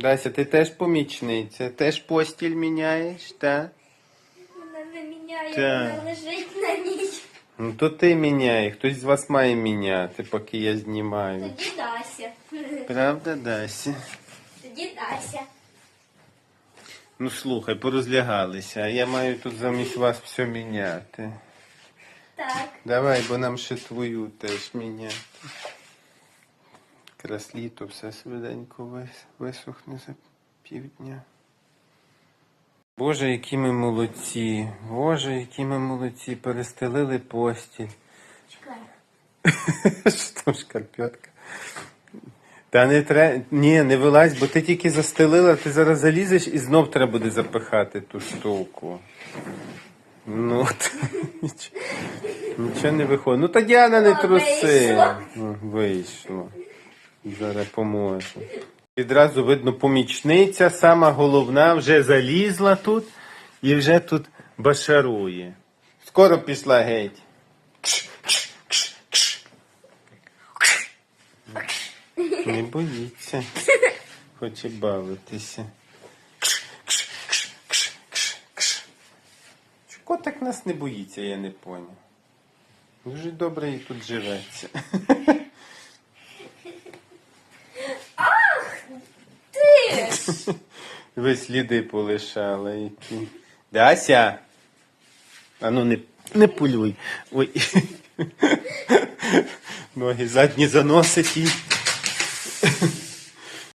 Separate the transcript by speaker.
Speaker 1: Дася, ти теж помічниця, теж постіль міняєш, так?
Speaker 2: Вона не міняє,
Speaker 1: Так.
Speaker 2: вона лежить на ній.
Speaker 1: Ну то ти міняй, хтось з вас має міняти, поки я знімаю.
Speaker 2: Тоді Дася.
Speaker 1: Правда, Дася?
Speaker 2: Тоді Дася.
Speaker 1: Ну слухай, порозлягалися, а я маю тут замість вас все міняти.
Speaker 2: Так.
Speaker 1: Давай, бо нам ще твою теж міняти. Якраз літо все швиденько висохне за півдня. Боже, які ми молодці. Боже, які ми молодці. Перестелили постіль. Що там шкарпетка? Та не треба. Ні, не вилазь, бо ти тільки застелила, ти зараз залізеш і знов треба буде запихати ту штуку. Ну, нічого, нічого не виходить. Ну та Діана не труси.
Speaker 2: вийшло.
Speaker 1: Зараз поможу. Відразу видно, помічниця, сама головна, вже залізла тут і вже тут башарує. Скоро пішла геть. Не боїться. Хоче бавитися. Чи Котик нас не боїться, я не поняв. Дуже добре і тут живеться.
Speaker 2: Ти ж!
Speaker 1: Ви сліди полишали. які. Дася. А ну не, не полюй. Ой. Ноги задні заносить